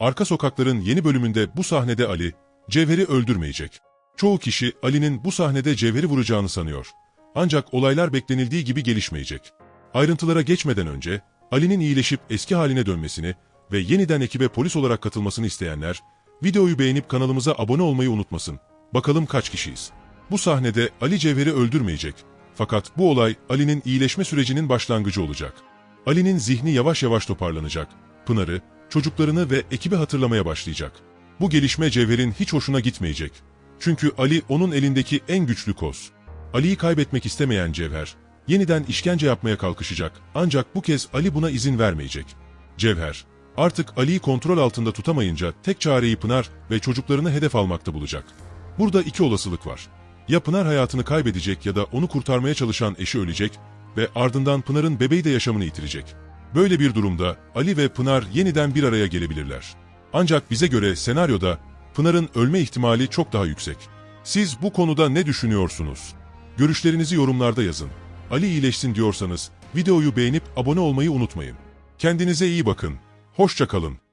Arka Sokaklar'ın yeni bölümünde bu sahnede Ali, Cevher'i öldürmeyecek. Çoğu kişi Ali'nin bu sahnede Cevher'i vuracağını sanıyor. Ancak olaylar beklenildiği gibi gelişmeyecek. Ayrıntılara geçmeden önce, Ali'nin iyileşip eski haline dönmesini ve yeniden ekibe polis olarak katılmasını isteyenler, videoyu beğenip kanalımıza abone olmayı unutmasın. Bakalım kaç kişiyiz? Bu sahnede Ali Cevher'i öldürmeyecek. Fakat bu olay Ali'nin iyileşme sürecinin başlangıcı olacak. Ali'nin zihni yavaş yavaş toparlanacak. Pınar'ı, çocuklarını ve ekibi hatırlamaya başlayacak. Bu gelişme Cevher'in hiç hoşuna gitmeyecek. Çünkü Ali onun elindeki en güçlü koz. Ali'yi kaybetmek istemeyen Cevher, yeniden işkence yapmaya kalkışacak ancak bu kez Ali buna izin vermeyecek. Cevher, artık Ali'yi kontrol altında tutamayınca tek çareyi Pınar ve çocuklarını hedef almakta bulacak. Burada iki olasılık var. Ya Pınar hayatını kaybedecek ya da onu kurtarmaya çalışan eşi ölecek ve ardından Pınar'ın bebeği de yaşamını yitirecek. Böyle bir durumda Ali ve Pınar yeniden bir araya gelebilirler. Ancak bize göre senaryoda Pınar'ın ölme ihtimali çok daha yüksek. Siz bu konuda ne düşünüyorsunuz? Görüşlerinizi yorumlarda yazın. Ali iyileşsin diyorsanız videoyu beğenip abone olmayı unutmayın. Kendinize iyi bakın. Hoşça kalın.